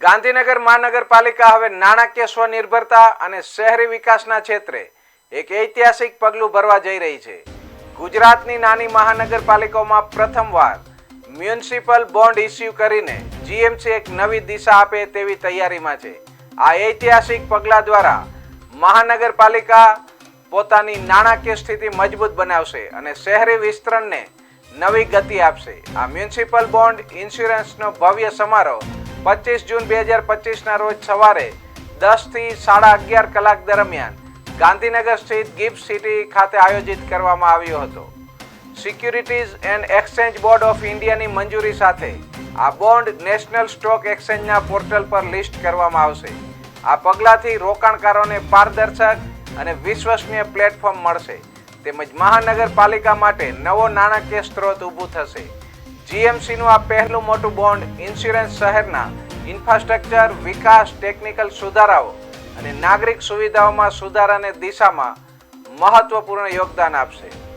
ગાંધીનગર મહાનગરપાલિકા હવે નાણાકીય સ્વનિર્ભરતા અને શહેરી વિકાસના ક્ષેત્રે એક ઐતિહાસિક પગલું ભરવા જઈ રહી છે. ગુજરાતની નાની મહાનગરપાલિકાઓમાં પ્રથમવાર મ્યુનિસિપલ બોન્ડ ઇસ્યુ કરીને જીએમસી એક નવી દિશા આપે તેવી તૈયારીમાં છે. આ ઐતિહાસિક પગલાં દ્વારા મહાનગરપાલિકા પોતાની નાણાકીય સ્થિતિ મજબૂત બનાવશે અને શહેરી વિસ્તરણને નવી ગતિ આપશે. આ મ્યુનિસિપલ બોન્ડ ઇન્સ્યોરન્સનો ભવ્ય સમારોહ પચીસ જૂન બે હજાર પચીસના રોજ સવારે દસથી સાડા અગિયાર કલાક દરમિયાન ગાંધીનગર સ્થિત ગિફ્ટ સિટી ખાતે આયોજિત કરવામાં આવ્યો હતો. Securities and exchange board of ઇન્ડિયાની મંજૂરી સાથે આ બોન્ડ નેશનલ સ્ટોક એક્સચેન્જના પોર્ટલ પર લિસ્ટ કરવામાં આવશે. આ પગલાંથી રોકાણકારોને પારદર્શક અને વિશ્વસનીય પ્લેટફોર્મ મળશે. તેમજ મહાનગરપાલિકા માટે નવો નાણાકીય સ્ત્રોત ઊભું થશે. જીએમસીનું આ પહેલું મોટું બોન્ડ ઇન્સ્યોરન્સ શહેરના ઇન્ફ્રાસ્ટ્રક્ચર, વિકાસ, ટેકનિકલ સુધારાઓ અને નાગરિક સુવિધાઓમાં સુધારાને દિશામાં મહત્વપૂર્ણ યોગદાન આપશે.